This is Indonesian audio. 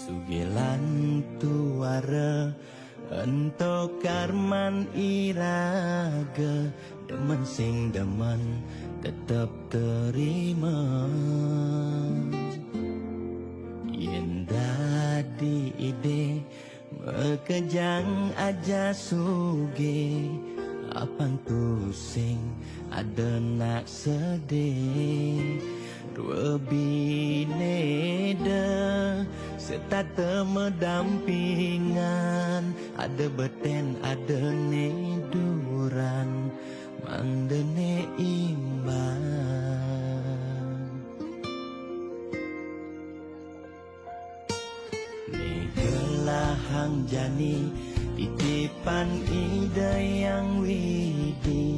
Sugilan tuara Ento karman iraga Demen sing demen Tetap terima. Yen dadi ide Mekejang aja suge Apang pusing Ada nak sedih. Dua bineda Serta temedampingan Ada beten, ada neduran. Mangdene imbang. Negelahang jani Titipan ida yang widi